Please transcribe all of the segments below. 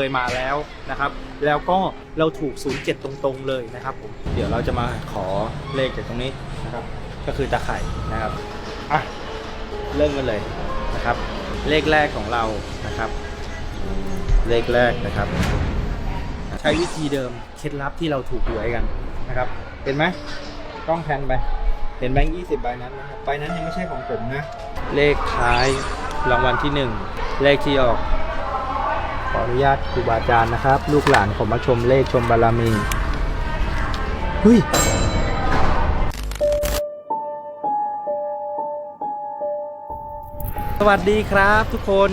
เคยมาแล้วนะครับ แล้วก็เราถูก 07 ตรงๆเลยนะครับผมเดี๋ยวเราจะมาขอเลขจากตรงนี้นะครับ ก็คือตาไข่นะครับอะเริ่มกันเลยนะครับ เลขแรกของเรานะครับ เลขแรกนะครับ ใช้วิธีเดิมเคล็ดลับที่เราถูกหวยกันนะครับเห็นไหมกล้องแพนไปเห็นแบงค์ยี่สิบใบนั้นนะครับใบนั้นยังไม่ใช่ของผมนะ เลขท้ายรางวัลที่หนึ่งเลขที่ออก ออนุญาตครูบาอาจารย์นะครับ ลูกหลานผมมาชมเลขชมบารมีเฮ้ยสวัสดีครับทุกคน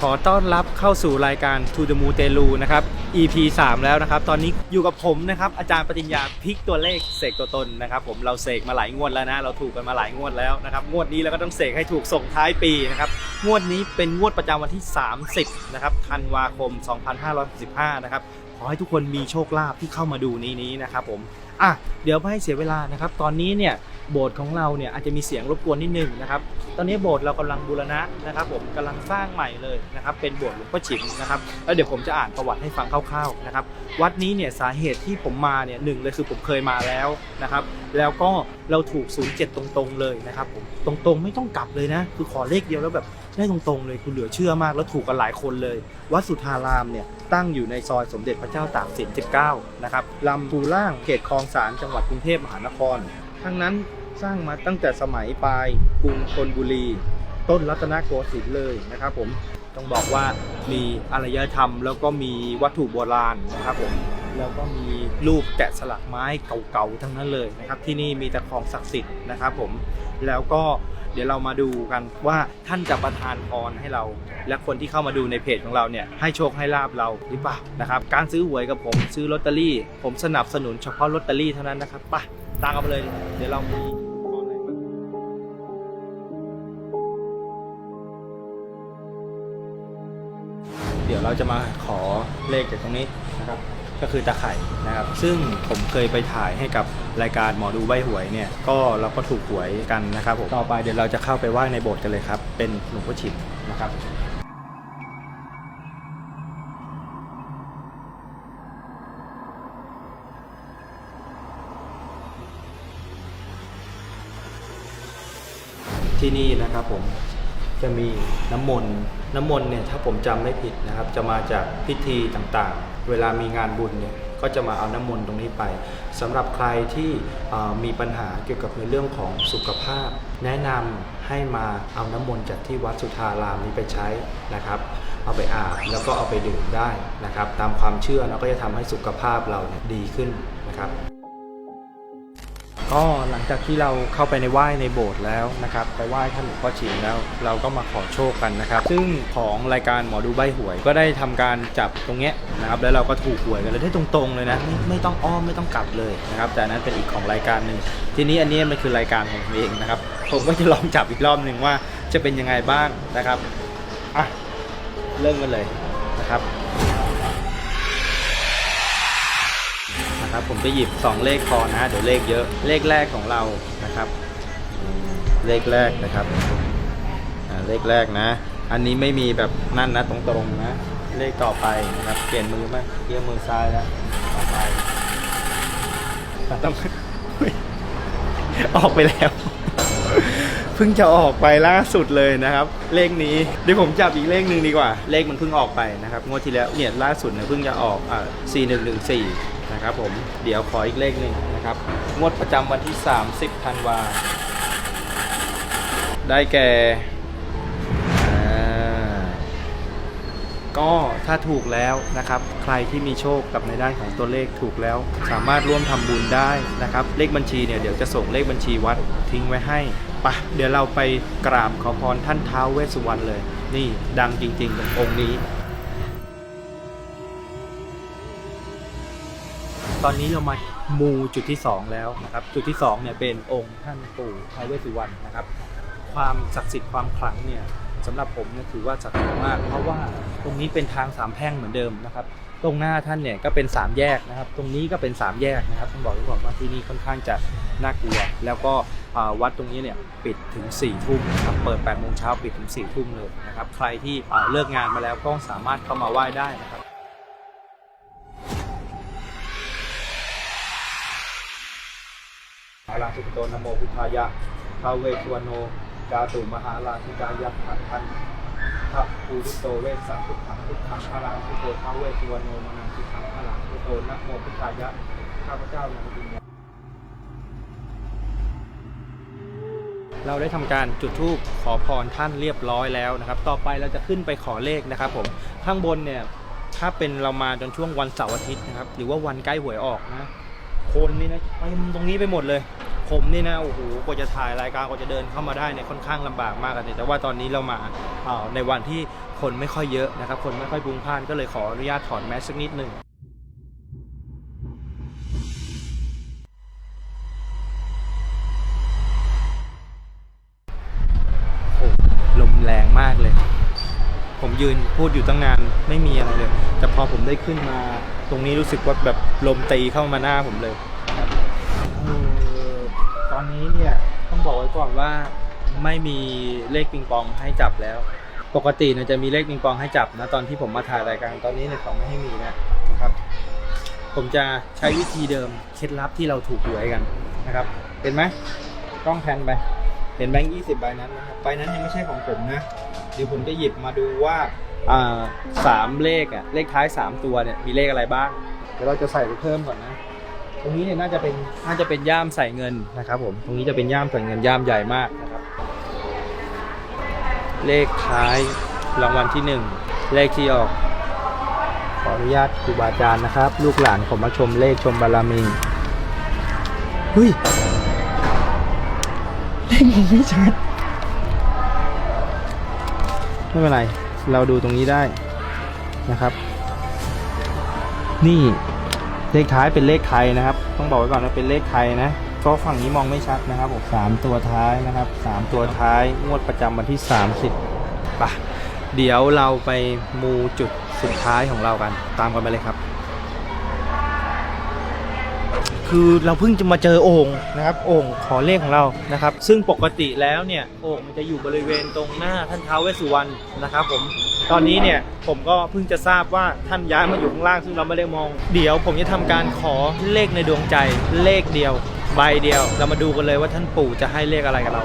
ขอต้อนรับเข้าสู่รายการ To the Moon t e l u นะครับ EP 3 แล้วนะครับ ตอนนี้อยู่กับผมนะครับ อาจารย์ปฏิญญาพลิกตัวเลขเสกตัวตนนะครับ ผมเราเสกมาหลายงวดแล้วนะ เราถูกกันมาหลายงวดแล้วนะครับ งวดนี้เราก็ต้องเสกให้ถูกส่งท้ายปีนะครับ งวดนี้เป็นงวดประจำวันที่ 30 นะครับธันวาคม 2565 นะครับ ขอให้ทุกคนมีโชคลาภที่เข้ามาดูนี้นี้นะครับผม อะเดี๋ยวไม่ให้เสียเวลานะครับ ตอนนี้เนี่ยโบสถ์ของเราเนี่ยอาจจะมีเสียงรบกวนนิดนึงนะครับ ตอนนี้โบสถ์เรากำลังบูรณะนะครับผมกำลังสร้างใหม่เลยนะครับ เป็นโบสถ์หลวงพ่อฉิมนะครับ แล้วเดี๋ยวผมจะอ่านประวัติให้ฟังคร่าวๆนะครับ วัดนี้เนี่ยสาเหตุที่ผมมาเนี่ยหนึ่งเลยคือผมเคยมาแล้วนะครับ แล้วก็เราถูก 07 ตรงๆเลยนะครับผม ตรงๆไม่ต้องกลับเลยนะ คือขอเลขเดียวแล้วแบบได้ตรงๆเลยคือเหลือเชื่อมากแล้วถูกกันหลายคนเลย วัดสุทธารามเนี่ยตั้งอยู่ในซอยสมเด็จพระเจ้าตากสิน 19 นะครับลำพูล่างเขตคลองสารจังหวัดกรุงเทพมหานคร ทั้งนั้นสร้างมาตั้งแต่สมัยปลายกรุงธนบุรี ต้นรัตนโกสินทร์เลยนะครับผมต้องบอกว่ามีอารยธรรม แล้วก็มีวัตถุโบราณนะครับผมแล้วก็มีรูปแกะสลักไม้เก่าๆทั้งนั้นเลยนะครับที่นี่มีแต่ของศักดิ์สิทธิ์นะครับผมแล้วก็ เดี๋ยวเรามาดูกันว่าท่านจะประทานพรให้เรา และคนที่เข้ามาดูในเพจของเราเนี่ยให้โชคให้ลาบเราหรือเปล่านะครับการซื้อหวยกับผมซื้อลอตเตอรี่ ผมสนับสนุนเฉพาะลอตเตอรี่เท่านั้นนะครับไปตามกันไปเลย เดี๋ยวเรามีเดี๋ยวเราจะมาขอเลขจากตรงนี้นะครับ ก็คือตาไข่นะครับ ซึ่งผมเคยไปถ่ายให้กับรายการหมอดูใบหวยเนี่ยก็เราก็ถูกหวยกันนะครับผมต่อไปเดี๋ยวเราจะเข้าไปไหว้ในโบสถ์กันเลยครับ เป็นหลวงพ่อฉิมนะครับที่นี่นะครับผมจะมีน้ำมนต์ น้ำมนต์เนี่ยถ้าผมจำไม่ผิดนะครับ จะมาจากพิธีต่างๆ เวลามีงานบุญเนี่ยก็จะมาเอาน้ำมนต์ตรงนี้ไปสำหรับใครที่มีปัญหาเกี่ยวกับในเรื่องของสุขภาพ แนะนำให้มาเอาน้ำมนต์จากที่วัดสุทธารามนี้ไปใช้นะครับ เอาไปอาบแล้วก็เอาไปดื่มได้นะครับ ตามความเชื่อเราก็จะทำให้สุขภาพเราเดีขึ้นนะครับ ก็หลังจากที่เราเข้าไปในไหว้ในโบสถ์แล้วนะครับไปไหว้ท่านหลวงพ่อชิมแล้วเราก็มาขอโชคกันนะครับ ซึ่งของรายการหมอดูใบหวย ก็ได้ทำการจับตรงเนี้ยนะครับแล้วเราก็ถูกหวยกันเลยได้ตรงๆเลยนะไม่ไม่ต้องอ้อมไม่ต้องกลับเลยนะครับ แต่นนั้นเป็นอีกของรายการหนึ่งทีนี้อันนี้มันคือรายการของผมเองนะครับผมก็จะลองจับอีกรอบหนึ่งว่าจะเป็นยังไงบ้างนะครับอะเริ่มกันเลยนะครับ นะครับ ผมจะหยิบ 2 เลขพอนะ เดี๋ยวเลขเยอะ เลขแรกของเรานะครับ เลขแรกนะครับเลขแรกนะ อันนี้ไม่มีแบบนั่นนะตรงๆนะ เลขต่อไปนะครับ เปลี่ยนมือไหมเยี่ยมือซ้ายแล้วต่อไปต้องออกไปแล้วเพิ่งจะออกไปล่าสุดเลยนะครับ เลขนี้เดี๋ยวผมจับอีกเลขหนึ่งดีกว่า เลขมันเพิ่งออกไปนะครับงวดที่แล้วเนี่ยล่าสุดเนี่ยเพิ่งจะออกอ่า4114นะครับผมเดี๋ยวขออีกเลขหนึ่งนะครับงวดประจำวันที่ 30ธันวาได้แก่ก็ถ้าถูกแล้วนะครับ ใครที่มีโชคกับในด้านของตัวเลขถูกแล้ว สามารถร่วมทำบุญได้นะครับ เลขบัญชีเนี่ยเดี๋ยวจะส่งเลขบัญชีวัดทิ้งไว้ให้ปะเดี๋ยวเราไปกราบขอพรท่านท้าวเวสสุวรรณเลย นี่ดังจริงๆตรงองค์นี้ ตอนนี้เรามามูจุดที่ 2 แล้วนะครับ จุดที่2เนี่ยเป็นองค์ท่านปู่ท้าวเวสสุวรรณนะครับ ความศักดิ์สิทธิ์ความขลังเนี่ยสำหรับผมเนี่ยถือว่าศักดิ์สิทธิ์มาก เพราะว่าตรงนี้เป็นทางสามแพร่งเหมือนเดิมนะครับ ตรงหน้าท่านเนี่ยก็เป็นสามแยกนะครับ ตรงนี้ก็เป็นสามแยกนะครับต้องบอกไว้ก่อนว่าที่นี่ค่อนข้างจะน่ากลัว แล้วก็วัดตรงนี้เนี่ยปิดถึง4ี่ทุ่มนะครับเปิด8ปดโมงเช้าปิดถึง4ี่ทุ่มเลยนะครับ ใครที่เลิกงานมาแล้วก็สามารถเข้ามาไหว้ได้นะครับ อาราสุโตนโมพุทธายะทาเวสวโน กาตุมหาราชิกายะพันพันพระภูริโตเวสสัพพุทธังพุทธังอาราสุโตทาเวสวโนมนังสิขังอาราสุโตนโมพุทธายะข้าพเจ้านางปิญเราได้ทำการจุดธูปขอพรท่านเรียบร้อยแล้วนะครับ ต่อไปเราจะขึ้นไปขอเลขนะครับผมข้างบนเนี่ยถ้าเป็นเรามาจนช่วงวันเสาร์อาทิตย์นะครับ หรือว่าวันใกล้หวยออกนะ คนนี่นะเต็มตรงนี้ไปหมดเลย ผมนี่นะโอ้โหกว่าจะถ่ายรายการกว่าจะเดินเข้ามาได้เนี่ยค่อนข้างลำบากมากเลยแต่ว่าตอนนี้เรามาในวันที่คนไม่ค่อยเยอะนะครับ คนไม่ค่อยพลุงพ่านก็เลยขออนุญาตถอดแมสสักนิดหนึ่งลมแรงมากเลย ผมยืนพูดอยู่ตั้งนานไม่มีอะไรเลย แต่พอผมได้ขึ้นมา ตรงนี้รู้สึกว่าแบบลมตีเข้ามาหน้าผมเลย ก่อนว่าไม่มีเลขปิงปองให้จับแล้ว ปกติเนี่ยจะมีเลขปิงปองให้จับนะตอนที่ผมมาถ่ายรายการตอนนี้เนี่ยเขาไม่ให้มีนะนะครับ ผมจะใช้วิธีเดิมเคล็ดลับที่เราถูกหวยกันนะครับเห็นไหมกล้องแพนไปเห็นแบงค์ยี่สิบใบนั้นนะครับใบนั้นยังไม่ใช่ของผมนะ เดี๋ยวผมจะหยิบมาดูว่าอ่าสามเลขอะเลขท้ายสามตัวเนี่ยมีเลขอะไรบ้าง เดี๋ยวเราจะใส่ไปเพิ่มก่อนนะ ตรงนี้เนี่ยน่าจะเป็นน่าจะเป็นย่ามใส่เงินนะครับผมตรงนี้จะเป็นย่ามใส่เงินย่ามใหญ่มากนะครับ เลขท้ายรางวัลที่หนึ่งเลขที่ออก ขออนุญาตครูบาอาจารย์นะครับ ลูกหลานผมมาชมเลขชมบารมีเฮ้ยเลขผมไม่ชัดไม่เป็นไร เราดูตรงนี้ได้นะครับ นี่ เลขท้ายเป็นเลขไทยนะครับ ต้องบอกไว้ก่อนว่าเป็นเลขไทยนะเพราะฝั่งนี้มองไม่ชัดนะครับผมสามตัวท้ายนะครับสามตัวท้ายงวดประจำวันที่30ปะเดี๋ยวเราไปมูจุดสุดท้ายของเรากัน ตามกันไปเลยครับ คือเราเพิ่งจะมาเจอโอ่งนะครับโอ่งขอเลขของเรานะครับ ซึ่งปกติแล้วเนี่ยโอ่งมันจะอยู่บริเวณตรงหน้าท่านท้าวเวสสุวรรณนะครับผม ตอนนี้เนี่ยผมก็เพิ่งจะทราบว่าท่านย้ายมาอยู่ข้างล่างซึ่งเราไม่ได้มอง เดี๋ยวผมจะทำการขอเลขในดวงใจเลขเดียว ใบเดียว เรามาดูกันเลยว่าท่านปู่จะให้เลขอะไรกับเรา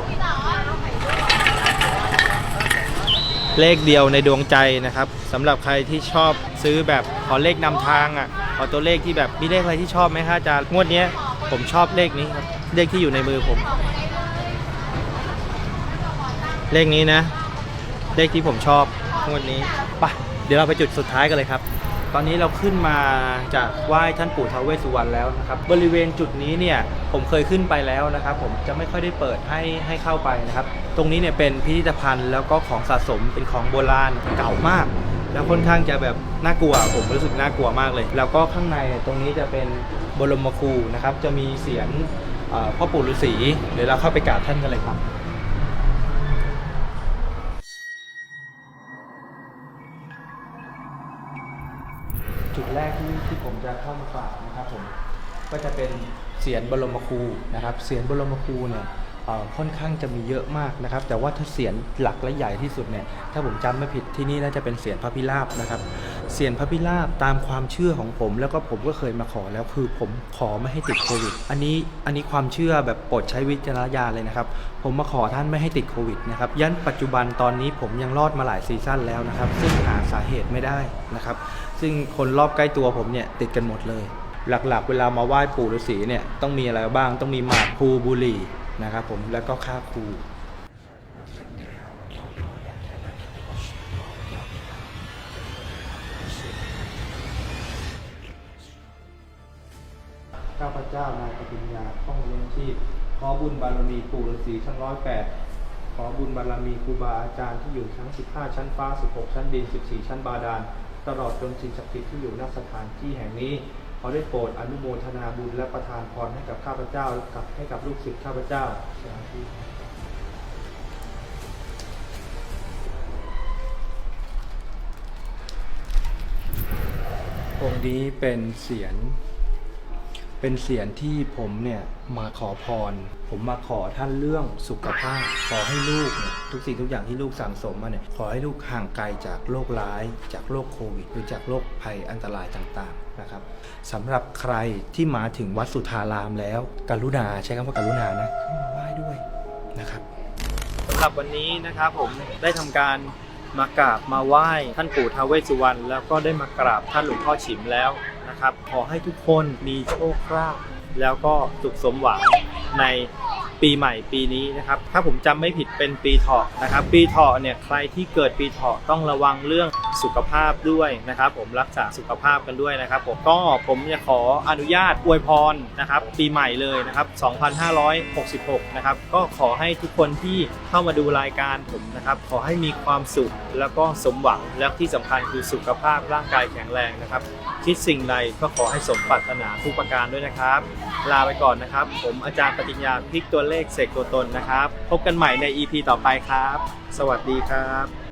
เลขเดียวในดวงใจนะครับสำหรับใครที่ชอบซื้อแบบขอเลขนำทางอะขอตัวเลขที่แบบมีเลขอะไรที่ชอบไหมคะอาจารย์งวดนี้ผมชอบเลขนี้ครับเลขที่อยู่ในมือผม เลขนี้นะ เลขที่ผมชอบ งวดนี้ไปะเดี๋ยวเราไปจุดสุดท้ายกันเลยครับ ตอนนี้เราขึ้นมาจากไหว้ท่านปู่ท้าวเวสสุวรรณแล้วนะครับ บริเวณจุดนี้เนี่ยผมเคยขึ้นไปแล้วนะครับ ผมจะไม่ค่อยได้เปิดให้ให้เข้าไปนะครับ ตรงนี้เนี่ยเป็นพิพิธภัณฑ์แล้วก็ของสะสมเป็นของโบราณเก่ามากแล้วค่อนข้างจะแบบน่ากลัวผมรู้สึกน่ากลัวมากเลย แล้วก็ข้างในตรงนี้จะเป็นบรมครูนะครับ จะมีเสียงพ่อปู่ฤาษีเดี๋ยวเราเข้าไปกราบท่านกันเลยครับ เข้ามากราบนะครับผมก็จะเป็นเสียนบรมครูนะครับเสียนบรมครูเนี่ยค่อนข้างจะมีเยอะมากนะครับ แต่ว่าถ้าเสียนหลักและใหญ่ที่สุดเนี่ยถ้าผมจำไม่ผิดที่นี่น่าจะเป็นเสียนพระพิราบนะครับเสียนพระพิราบตามความเชื่อของผม แล้วก็ผมก็เคยมาขอแล้วคือผมขอไม่ให้ติดโควิด อันนี้อันนี้ความเชื่อแบบปรดใช้วิจารณญาณเลยนะครับ ผมมาขอท่านไม่ให้ติดโควิดนะครับยันปัจจุบันตอนนี้ผมยังรอดมาหลายซีซั่นแล้วนะครับ ซึ่งหาสาเหตุไม่ได้นะครับ ซึ่งคนรอบใกล้ตัวผมเนี่ยติดกันหมดเลย หลักๆ เวลามาไหว้ปู่ฤาษีเนี่ยต้องมีอะไรบ้างต้องมีหมากภูบุหรี่นะครับผมแล้วก็ค่าครูข้าพเจ้านายปฏิญญาข้องเลี้ยงชีพขอบุญบารมีปู่ฤาษีชั้นร้อยแปดขอบุญบารมีครูบาอาจารย์ที่อยู่ชั้น15 ชั้นฟ้า 16 ชั้นดิน 14 ชั้นบาดาล ตลอดจนสิ่งศักดิ์สิทธิ์ที่อยู่ณสถานที่แห่งนี้ขอได้โปรดอนุโมทนาบุญและประทานพรให้กับข้าพเจ้ากับให้กับลูกศิษย์ข้าพเจ้าสาธุองค์นี้เป็นเสียง เป็นเสียงที่ผมเนี่ยมาขอพร ผมมาขอท่านเรื่องสุขภาพ ขอให้ลูกเนี่ยทุกสิ่งทุกอย่างที่ลูกสั่งสมมาเนี่ยขอให้ลูกห่างไกลจากโรคร้าย จากโรคโควิด หรือจากโรคภัยอันตรายต่างๆนะครับสำหรับใครที่มาถึงวัดสุทธารามแล้ว กรุณาใช้คำว่ากรุณานะเข้ามาไหว้ด้วยนะครับสำหรับวันนี้นะครับผมได้ทำการ มากราบมาไหว้ท่านปู่ท้าวเวสสุวรรณแล้วก็ได้มากราบท่านหลวงพ่อฉิมแล้วนะครับ ขอให้ทุกคนมีโชคลาภแล้วก็สุขสมหวังใน ปีใหม่ปีนี้นะครับ ถ้าผมจำไม่ผิดเป็นปีเถาะนะครับ ปีเถาะเนี่ยใครที่เกิดปีเถาะต้องระวังเรื่องสุขภาพด้วยนะครับ ผมรักษาสุขภาพกันด้วยนะครับ ผมก็ผมจะขออนุญาตอวยพรนะครับ ปีใหม่เลยนะครับ 2566 นะครับ ก็ขอให้ทุกคนที่เข้ามาดูรายการผมนะครับ ขอให้มีความสุขแล้วก็สมหวังแล้วที่สำคัญคือสุขภาพร่างกายแข็งแรงนะครับ คิดสิ่งใดก็ขอให้สมปรารถนาทุกประการด้วยนะครับ ลาไปก่อนนะครับ ผมอาจารย์ปฏิญญาพลิกตัวเลขเสกตัวตนนะครับ พบกันใหม่ใน EP ต่อไปครับ สวัสดีครับ